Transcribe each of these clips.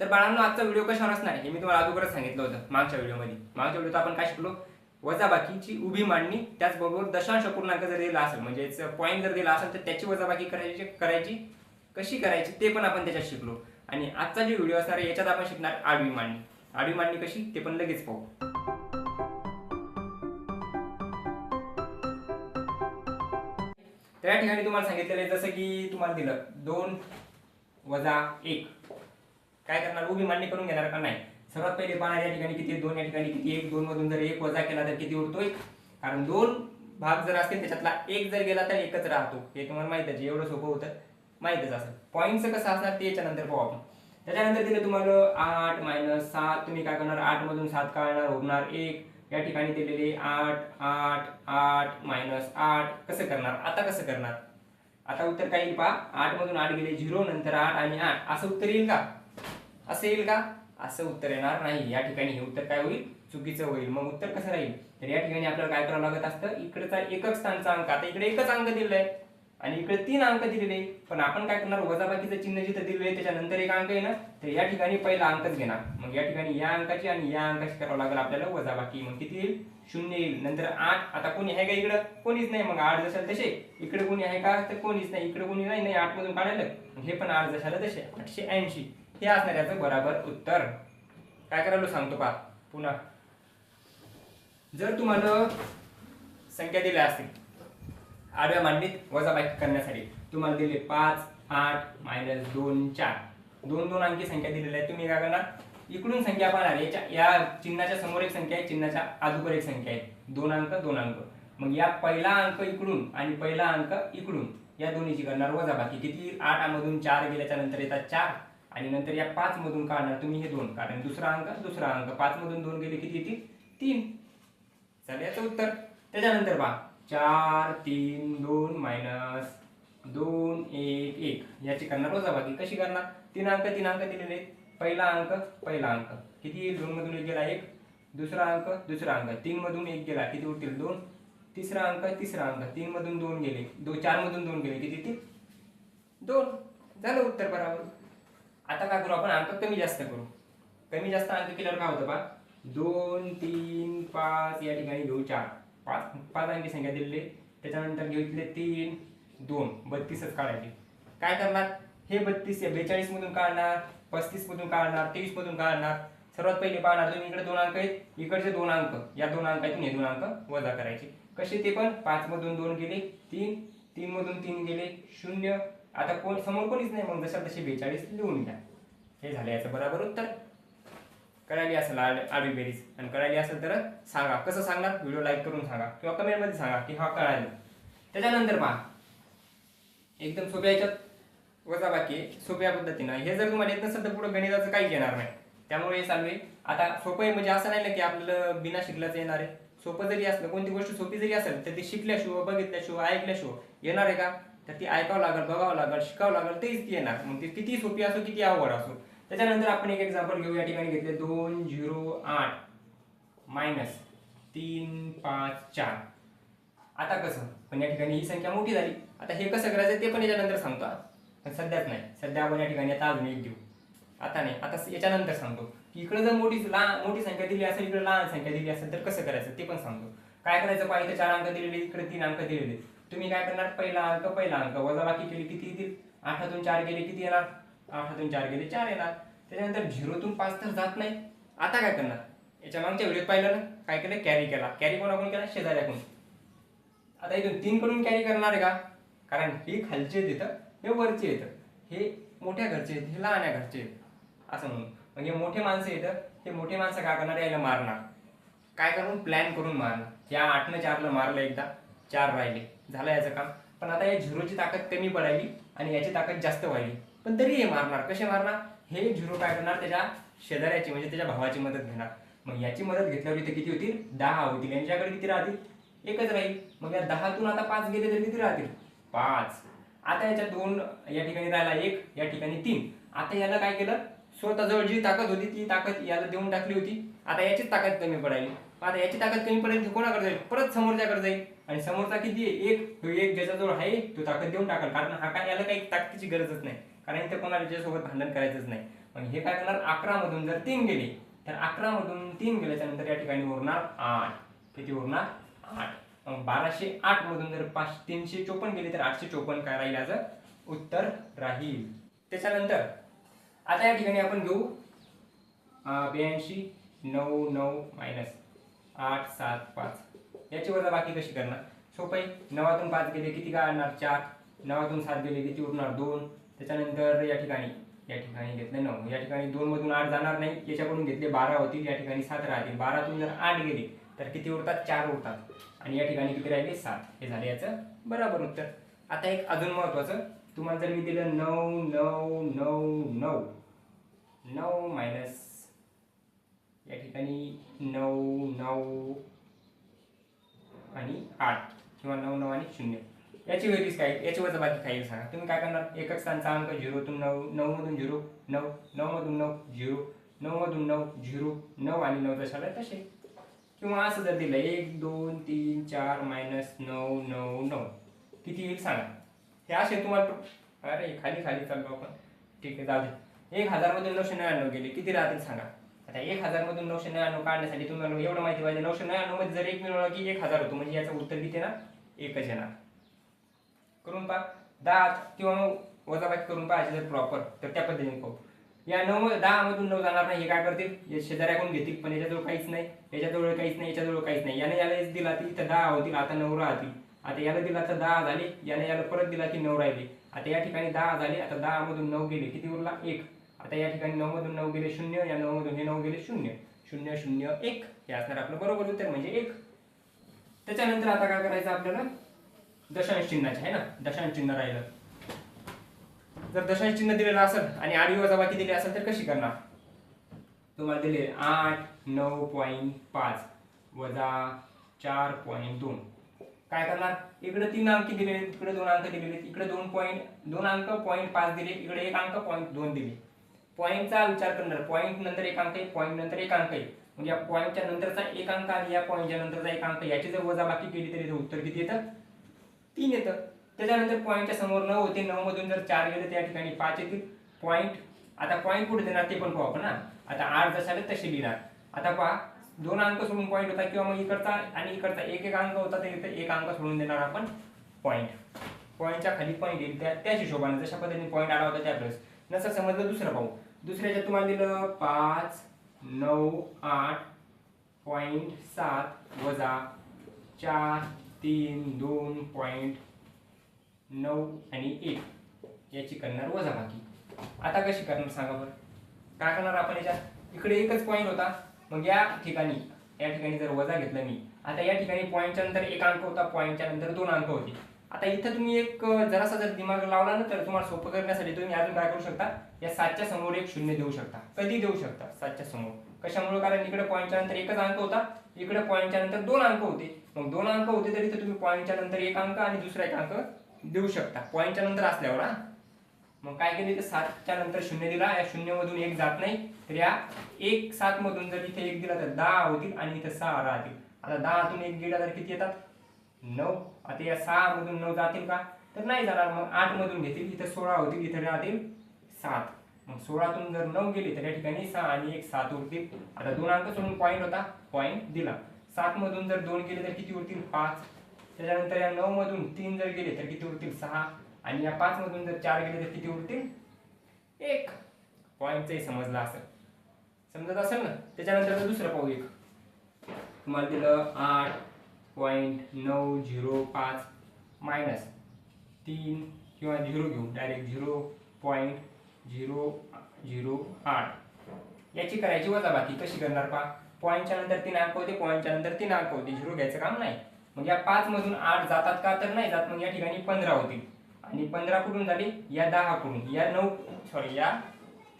तर बाळांनो आजचा व्हिडिओ कशावर असणार हे मी तुम्हाला अगोदरच सांगितलं होतं मागच्या व्हिडिओमध्ये मागच्या व्हिडिओत आपण काय शिकलो? वजाबाकीची उभी मांडणी त्याचबरोबर दशांश पूर्णांक जर दिला असेल म्हणजे पॉईंट जर दिला असेल तर त्याची वजाबाकी करायची करायची कशी करायची ते पण आपण त्याच्यात शिकलो. आणि आजचा जे व्हिडिओ असणार आहे याच्यात आपण शिकणार आडवी मांडणी. आडवी मांडणी कशी? ते पण लगेच पाहू. त्या ठिकाणी तुम्हाला सांगितलेलं आहे जसं की तुम्हाला दिलं दोन वजा एक. काय करणार? उभी मान्य करून घेणार का नाही? सर्वात पहिले पाहणार या ठिकाणी किती? दोन या ठिकाणी किती? एक दोन मधून जर एक वजा केला तर किती उरतोय कारण दोन भाग जर असतील त्याच्यातला एक जर गेला तर एकच राहतो. हे तुम्हाला माहितच आहे एवढं सोपं होतं माहितच असेल. पॉईंटचं कसं असणार? ते याच्यानंतर पाहू आपण. त्याच्यानंतर दिलं तुम्हाला आठ मायनस सात. तुम्ही काय करणार? आठ मधून सात काढणार होणार एक. या ठिकाणी दिलेले आठ आठ आठ मायनस आठ. कसं करणार? आता कसं करणार? आता उत्तर काय येईल पहा? आठ मधून आठ गेले झिरो. नंतर आठ आणि आठ. असं उत्तर येईल का? असं येईल का? असं उत्तर येणार नाही. या ठिकाणी हे उत्तर काय होईल? चुकीचं होईल. मग उत्तर कसं राहील? तर या ठिकाणी आपल्याला काय करावं लागत असतं? इकडचा एकच स्थानचा अंक. आता इकडे एकच अंक दिलेला आहे आणि इकडे तीन अंक दिलेले पण आपण काय करणार? वजाबाकीचं चिन्ह जिथं दिलेलं आहे त्याच्यानंतर एक अंक आहे ना तर या ठिकाणी पहिला अंकच घेणार. मग या ठिकाणी या अंकाची आणि या अंकाची करावं लागेल आपल्याला वजाबाकी. मग किती येईल? शून्य येईल. नंतर आठ. आता कोणी आहे का इकडं? कोणीच नाही. मग आठ जशाल तसे. इकडे कोणी आहे का? तर कोणीच नाही. इकडे कोणी नाही. नाही आठ मधून काढायला. मग हे पण आठ जशाला तसे. आठशे ऐंशी. हे असणार याचं बराबर उत्तर. काय करायला सांगतो पा पुन्हा. जर तुम्हाला संख्या दिल्या असतील आडव्या मांडणीत वजाबाकी करण्यासाठी तुम्हाला दिले पाच आठ मायनस दोन चार. दोन दोन अंकी संख्या दिलेल्या आहे तुम्ही काय करणार? इकडून संख्या पाहणार. याच्या या चिन्हाच्या समोर एक संख्या आहे चिन्हाच्या आजूबर एक संख्या आहे. दोन अंक दोन अंक. मग या पहिला अंक इकडून आणि पहिला अंक इकडून या दोन्हीची करणार वजाबाकी. किती? आठ मधून चार गेल्याच्यानंतर येतात चार. आणि नंतर या पाच मधून काढणार तुम्ही हे दोन. कारण दुसरा अंक दुसरा अंक. पाच मधून दोन गेले किती? येतील तीन. चला याचं उत्तर. त्याच्यानंतर पहा. चार तीन दोन मायनस दोन एक एक. याची करणार वजाबाकी. कशी करणार? तीन अंक तीन अंक दिलेले आहेत. पहिला अंक पहिला अंक. किती येईल? दोन मधून एक गेला एक. दुसरा अंक दुसरा अंक. तीन मधून एक गेला. किती उरतील? दोन. तिसरा अंक तिसरा अंक. तीन मधून दोन गेले. दो चार मधून दोन गेले. किती? येतील दोन. झालं उत्तर बरोबर. आता काय करू आपण? अंक कमी जास्त करू. कमी जास्त अंक केल्यावर काय होतं पहा दोन तीन पाच या ठिकाणी घेऊ चार. पाच पाच अंकी संख्या दिलेली त्याच्यानंतर घेऊ इथले तीन दोन. बत्तीसच काढायचे. काय करणार? हे बत्तीस बेचाळीस मधून काढणार पस्तीस मधून काढणार तेवीस मधून काढणार. सर्वात पहिले पाहणार तुम्ही इकडे दोन अंक आहेत. इकडचे दोन अंक. या दोन अंकातून हे दोन अंक वजा करायचे. कसे ते पण? पाच मधून दोन गेले तीन. तीन मधून तीन गेले शून्य. आता कोण समोर कोणीच नाही मग जशा तसे बेचाळीस लिहून घ्या. हे झालं याचं बरोबर उत्तर. कळाली असेल आड आडवी बेरीज. आणि कळाली असेल तर सांगा. कसं सांगणार? व्हिडिओ लाईक करून सांगा. किंवा कमेंटमध्ये सांगा की हा कळालं. त्याच्यानंतर पहा. एकदम सोप्या याच्यात वजाबाकी बाकी सोप्या पद्धतीनं. हे जर तुम्हाला येत नसेल तर पुढे गणिताचं काहीच येणार नाही. त्यामुळे हे चालू आहे. आता सोपं आहे म्हणजे असं नाही ना की आपल्याला बिना शिकल्याचं येणार आहे. सोपं जरी असलं कोणती गोष्ट सोपी जरी असेल तर ती शिकल्याशिवाय बघितल्याशिवाय ऐकल्याशिवाय येणार आहे का? तर ती ऐकावं लागेल बघावं लागेल शिकावं लागेल तेच ती येणार. मग ती किती सोपी असो किती अवघड असो. त्याच्यानंतर आपण एक एक्झाम्पल घेऊ. या ठिकाणी घेतले दोन झिरो आठ. मायनस तीन पाच चार. आता कसं? पण या ठिकाणी ही संख्या मोठी झाली. आता हे कसं करायचं ते पण याच्यानंतर सांगतो पण सध्याच नाही. सध्या आपण या ठिकाणी आता अजून एक घेऊ. आता नाही. आता याच्यानंतर सांगतो. की इकडे जर मोठी लहान मोठी संख्या दिली असेल इकडे लहान संख्या दिली असेल तर कसं करायचं ते पण सांगतो. काय करायचं? पाहिजे चार अंक दिलेले इकडे तीन अंक दिलेले. तुम्ही काय करणार? पहिला अंक पहिला अंक. वजा बाकी केली किती येतील? आठातून चार गेले किती येणार? आठातून चार गेले चार येणार. त्याच्यानंतर झिरोतून पाच तर जात नाही. आता काय करणार? याच्या मागच्या व्हिडिओत पाहिलं ना? काय केलं? कॅरी केला. कॅरी कोणाकडून केला? शेजाऱ्याकडून. आता इथून तीन कडून कॅरी करणार आहे का? कारण हे खालचे येतं हे वरचे येतं हे मोठ्या घरचे आहेत हे लहान्या घरचे आहेत. असं म्हणून. म्हणजे मोठे माणसं येतं हे मोठे माणसं काय करणार? यायला मारणार. काय करून? प्लॅन करून मारणार. या आठनं चारला मारलं एकदा. चार राहिले. झालं याचं काम. पण आता या झिरोची ताकद कमी पडायली आणि याची ताकद जास्त व्हायली. पण तरी हे मारणार. कसे मारणार? हे झिरो काय करणार? त्याच्या शेजाऱ्याची म्हणजे त्याच्या भावाची मदत घेणार. मग याची मदत घेतल्यावर इथे किती होतील? दहा होतील. यांच्याकडे किती राहतील? एकच राहील. मग या दहातून आता पाच गेले तर किती राहतील? पाच. आता याच्या दोन या ठिकाणी राहिला एक या ठिकाणी तीन. आता याला काय केलं? स्वतःजवळ जी ताकद होती ती ताकद याला देऊन टाकली होती. आता याचीच ताकद कमी पडायली. आता याची ताकद कमी पडेल कोणाकडे जाईल? परत समोरच्याकडे जाईल. आणि समोरचा किती एक. तो एक ज्याच्याजवळ आहे तो ताकद देऊन टाकाल. कारण हा काय याला काही ताकदीची गरजच नाही. कारण इथे कोणाला त्याच्यासोबत भांडण करायचंच नाही. मग हे काय करणार? अकरा मधून जर तीन गेले तर अकरा मधून तीन गेल्याच्यानंतर या ठिकाणी उरणार आठ. किती उरणार? आठ. मग बाराशे आठ मधून जर पाच तीनशे चोपन्न गेले तर आठशे चोपन्न काय राहील याचं? उत्तर राहील. त्याच्यानंतर आता या ठिकाणी आपण घेऊ. ब्याऐंशी नऊ नऊ मायनस आठ सात पाच. याची वजा बाकी कशी करणार? सोपं नवातून पाच गेले किती काय आणणार? चार. नवातून सात गेले किती उरणार? दोन. त्याच्यानंतर या ठिकाणी या ठिकाणी घेतले नऊ. या ठिकाणी दोन मधून आठ जाणार नाही. याच्याकडून घेतले बारा होतील. या ठिकाणी सात राहतील. बारातून जर आठ गेले तर किती उरतात? चार उरतात. आणि या ठिकाणी किती राहिले? सात. हे झाले याचं बरोबर उत्तर. आता एक अजून महत्वाचं. तुम्हाला जर मी दिलं नऊ नऊ नऊ नऊ. नऊ मायनस या ठिकाणी नऊ नऊ आणि आठ किंवा नऊ नऊ आणि शून्य. याची बेरीज काय? याची वजा बाकी काय सांगा. तुम्ही काय करणार? एकच स्थानचा अंक झिरोतून नऊ नऊ मधून झिरो नऊ नऊ मधून नऊ झिरो नऊ मधून नऊ झिरो नऊ आणि नऊ तशाला तसे. किंवा असं जर दिलं एक दोन तीन चार मायनस नऊ नऊ नऊ. किती येईल सांगा? हे असे तुम्हाला अरे खाली खाली चाललो आपण. ठीक आहे जाऊ दे. एक हजारमधून नऊशे नव्याण्णव गेले. किती राहतील सांगा? आता एक हजार मधून नऊशे नव्याण्णव काढण्यासाठी तुम्हाला एवढं माहिती पाहिजे. नऊशे नव्याण्णवमध्ये जर एक मिळवला की एक हजार होतो म्हणजे याचं उत्तर किती ना? एकच येणार करून पहा. दहा किंवा मग वजाबाकी करून पाहायचे जर प्रॉपर तर त्या पद्धतीने पाहू या नऊ दहा मधून नऊ जाणार नाही हे काय करतील? शेजाऱ्याकडून घेतील? पण याच्याजवळ काहीच नाही. याच्याजवळ काहीच नाही याच्याजवळ काहीच नाही. याने याला दिला ती इथं दहा होतील आता नऊ राहतील. आता याला दिला तर दहा झाले याने याला परत दिला की नऊ राहिले. आता या ठिकाणी दहा झाले आता दहा मधून नऊ गेले. किती उरला? एक. आता या ठिकाणी नऊ मधून नऊ गेले शून्य या नऊ मधून हे नऊ गेले शून्य. शून्य शून्य एक. हे असणार आपलं बरोबर उत्तर म्हणजे एक. त्याच्यानंतर आता काय करायचं आपल्याला? दशांश चिन्हाचे आहे ना? दशांश चिन्ह राहिलं. जर दशांश चिन्ह दिलेलं असेल आणि आडवी वजाबाकी दिली असेल तर कशी करणार? तुम्हाला दिले आठ नऊ पॉईंट पाच वजा चार पॉईंट दोन. काय करणार? इकडे तीन अंक दिलेले तिकडे इकडे दोन अंक दिलेले इकडे दोन पॉईंट दोन अंक पॉईंट पाच दिले इकडे एक अंक पॉईंट दोन दिले. पॉईंटचा विचार करणार. पॉईंट नंतर एक अंक आहे पॉईंट नंतर एक अंक आहे. म्हणजे या पॉईंटच्या नंतरचा एक अंक आणि या पॉईंटच्या नंतरचा एक अंक याची जर वजाबाकी केली तरी उत्तर किती येतं? तीन येतं. त्याच्यानंतर पॉईंटच्या समोर नऊ होते. नऊ मधून जर चार गेले त्या ठिकाणी पाच येतील पॉईंट आता पॉईंट कुठे देणार ते पण पाहू आपण ना आता आठ जशाले तसे लिहिणार. आता पहा दोन अंक सोडून पॉईंट होता किंवा मग इकडचा आणि इकडचा एक एक अंक होता तर एक अंक सोडून देणार आपण पॉईंट पॉईंटच्या खाली पॉईंट येईल त्या त्याच हिशोबाने जशा पद्धतीने पॉईंट आला होता त्यावेळेस. नसं समजलं दुसरं पाहू. दुसऱ्याच्यात तुम्हाला दिलं पाच नऊ आठ पॉईंट सात वजा चार तीन दोन पॉईंट नऊ आणि एक. याची करणार वजा बाकी आता कशी करणार सांगा बरं. काय करणार आपण याच्यात? इकडे एकच पॉईंट होता. मग या ठिकाणी या ठिकाणी जर वजा घेतलं मी आता या ठिकाणी पॉईंटच्या नंतर एक अंक होता पॉईंटच्या नंतर दोन अंक होते. आता इथं तुम्ही एक जरासा जर दिमाग लावला ना तर तुम्हाला सोपं करण्यासाठी तुम्ही अजून काय करू शकता? या सातच्या समोर एक शून्य देऊ शकता. कधी देऊ शकता? सातच्या समोर. कशामुळे? कारण इकडे पॉईंटच्या नंतर एकच अंक होता. इकडे पॉईंटच्या नंतर दोन अंक होते. मग दोन अंक होते तरी तर तुम्ही पॉईंटच्या नंतर एक अंक आणि दुसरा एक अंक देऊ शकता. पॉईंटच्या नंतर असल्यावर हा? मग काय केले तर सातच्या नंतर शून्य दिला. या शून्य मधून एक जात नाही. तर या एक सात मधून जर इथे एक दिला तर दहा होतील आणि इथे सहा राहतील. आता दहातून एक गेला तर किती येतात? नऊ. आता या सहा मधून नऊ जातील का? तर नाही जाणार. मग आठ मधून घेतील. इथे सोळा होतील इथे राहतील सात. मग सोळातून जर नऊ गेले तर या ठिकाणी सहा आणि एक सात उरतील. आता दोन अंक सोडून पॉईंट होता. पॉईंट दिला. सात मधून जर दोन गेले तर किती उरतील? पाच. त्याच्यानंतर या नऊ मधून तीन जर गेले तर किती उरतील? सहा. आणि या पाच मधून जर चार गेले तर किती उरतील? एक. पॉईंटचंही समजला असेल. समजत असेल ना? त्याच्यानंतर दुसरं पाहू एक. तुम्हाला दिलं आठ. पॉईंट नऊ झिरो पाच मायनस तीन किंवा झिरो घेऊ direct zero point zero zero आठ. याची करायची वजा बाकी कशी करणार पा पॉईंटच्या नंतर तीन अंक होते पॉईंटच्या नंतर तीन अंक होते. झिरो घ्यायचं काम नाही. मग या पाचमधून आठ जातात का तर नाही जात. मग या ठिकाणी पंधरा होतील आणि पंधरा कुठून झाली? या दहा कुठून. या नऊ सॉरी या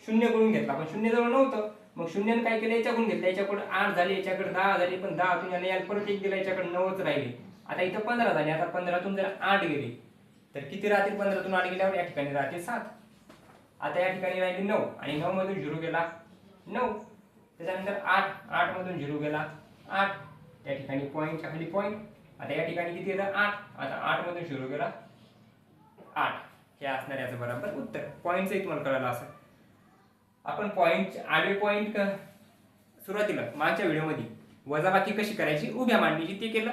शून्य करून घेतला. पण शून्य जवळ नव्हतं. मग शून्यानं काय केलं? याच्याकडून घेतलं. याच्याकडे आठ झाले याच्याकडे दहा झाले पण दहातून तुम्ही याला परत एक दिला याच्याकडे नऊच राहिले. आता इथं पंधरा झाले. आता पंधरातून जर आठ गेले तर किती राहतील? पंधरातून आठ गेल्यावर या ठिकाणी राहतील सात. आता या ठिकाणी राहिली नऊ आणि नऊ मधून झिरो गेला नऊ. त्याच्यानंतर आठ. आठ मधून झिरो गेला आठ. या ठिकाणी पॉईंटच्या खाली पॉईंट आता या ठिकाणी किती येतं? आठ. आता आठ मधून झिरो गेला आठ. हे असणार याचं बरोबर उत्तर. पॉईंटचंही तुम्हाला कळालं असं आपण पॉईंट आडवे पॉईंट सुरुवातीला मागच्या व्हिडिओमध्ये वजाबाकी कशी करायची उभ्या मांडणीची ते केलं.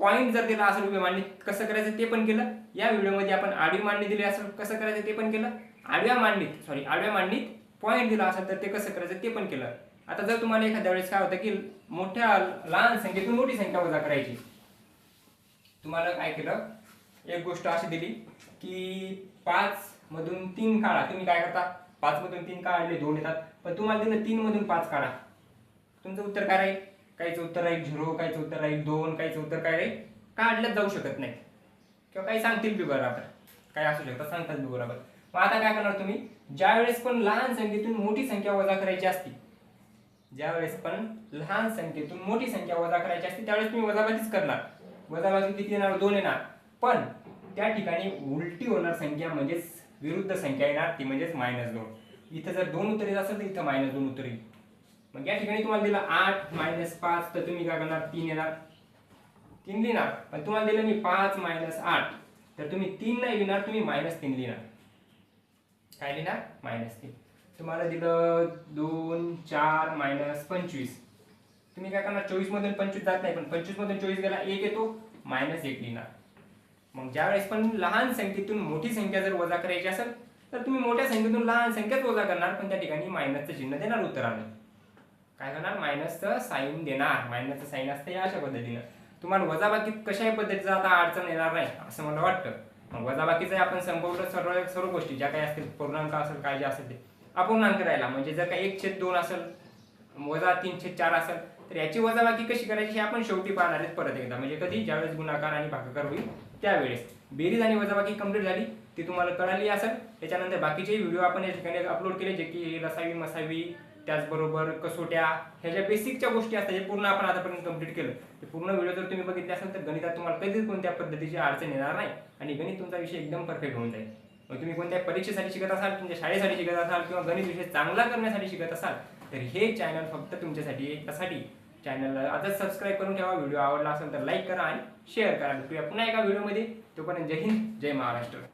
पॉईंट जर दिला असेल उभ्या मांडणीत कसं करायचं ते पण केलं. या व्हिडिओमध्ये आपण आडवी मांडणी दिली असेल कसं करायचं ते पण केलं. आडव्या मांडणीत सॉरी आडव्या मांडणीत पॉईंट दिला असेल तर ते कसं करायचं ते पण केलं. आता जर तुम्हाला एखाद्या वेळेस काय होतं की मोठ्या लहान संख्येतून मोठी संख्या वजा करायची. तुम्हाला काय केलं? एक गोष्ट अशी दिली की पाच मधून तीन काढा. तुम्ही काय करता? पाच मधून तीन काढले दोन येतात. पण तुम्हाला दिलं तीन मधून पाच काढा. तुमचं उत्तर काय राहील? काहीचं उत्तर राहील झिरो काहीचं उत्तर राहील दोन काहीचं उत्तर काय राहील? काढल्याच जाऊ शकत नाही. किंवा काही सांगतील बी बरोबर काय असू शकतात सांगतात बी बरोबर. मग आता काय करणार तुम्ही? ज्या वेळेस पण लहान संख्येतून मोठी संख्या वजा करायची असती ज्या वेळेस पण लहान संख्येतून मोठी संख्या वजा करायची असते त्यावेळेस तुम्ही वजाबाजीच करणार. वजाबाजी किती येणार? दोन येणार. पण त्या ठिकाणी उलटी होणार संख्या म्हणजेच विरुद्ध संख्या येणार ती म्हणजेच मायनस दोन. इथं जर दोन उत्तर येत असेल तर इथं मायनस दोन उत्तर येईल. मग या ठिकाणी तुम्हाला दिलं आठ मायनस पाच तर तुम्ही काय करणार? तीन येणार. तीन लिहिणार. पण तुम्हाला दिलं मी पाच मायनस आठ. तर तुम्ही तीन नाही लिहिणार तुम्ही मायनस तीन लिहिणार. काय लिहिणार? मायनस तीन. तुम्हाला दिलं दोन चार मायनस पंचवीस. तुम्ही काय करणार? चोवीस मधून पंचवीस जात नाही पण पंचवीस मधून चोवीस गेला एक येतो. मायनस एक लिहिणार. मग ज्यावेळेस पण लहान संख्येतून मोठी संख्या जर वजा करायची असेल तर तुम्ही मोठ्या संख्येतून लहान संख्याच वजा करणार पण त्या ठिकाणी मायनसचं चिन्ह देणार उत्तराने. काय करणार? मायनसचं साईन देणार. मायनसचं साईन असतं या अशा पद्धतीनं. तुम्हाला वजाबाकीत कशाही पद्धतीचा आता अडचण येणार नाही असं मला वाटतं. मग वजाबाकीचं आपण संपवलं सर्व सर्व गोष्टी ज्या काही असतील पूर्णांक असेल काय जे असेल ते अपूर्णांक राहिला. म्हणजे जर का एक छेद दोन असेल वजा तीन छेद चार असेल तर याची वजाबाकी कशी करायची हे आपण शेवटी पाहणार आहेत परत एकदा. म्हणजे कधी? ज्यावेळेस गुणाकार आणि भागाकार होईल त्यावेळेस. बेरीज आणि वजाबाकी कंप्लीट झाली ती तुम्हाला कळाली असेल. त्याच्यानंतर बाकीचे व्हिडिओ आपण या ठिकाणी अपलोड केले जे की रसावी मसावी त्याचबरोबर कसोट्या ह्या ज्या बेसिकच्या गोष्टी असतात हे पूर्ण आपण आतापर्यंत कंप्लीट केलं. ते पूर्ण व्हिडिओ जर तुम्ही बघितले असेल तर गणितात तुम्हाला कधीच कोणत्या पद्धतीची अडचण येणार नाही आणि गणित तुमचा विषय एकदम परफेक्ट होऊन जाईल. मग तुम्ही कोणत्या परीक्षेसाठी शिकत असाल तुमच्या शाळेसाठी शिकत असाल किंवा गणित विषय चांगला करण्यासाठी शिकत असाल तर हे चॅनल फक्त तुमच्यासाठी त्यासाठी चॅनलला आता सबस्क्राईब करून ठेवा व्हिडिओ आवडला असेल तर लाईक करा आणि शेअर करा. भेटूया पुन्हा एका व्हिडिओमध्ये तोपर्यंत जय हिंद जय महाराष्ट्र.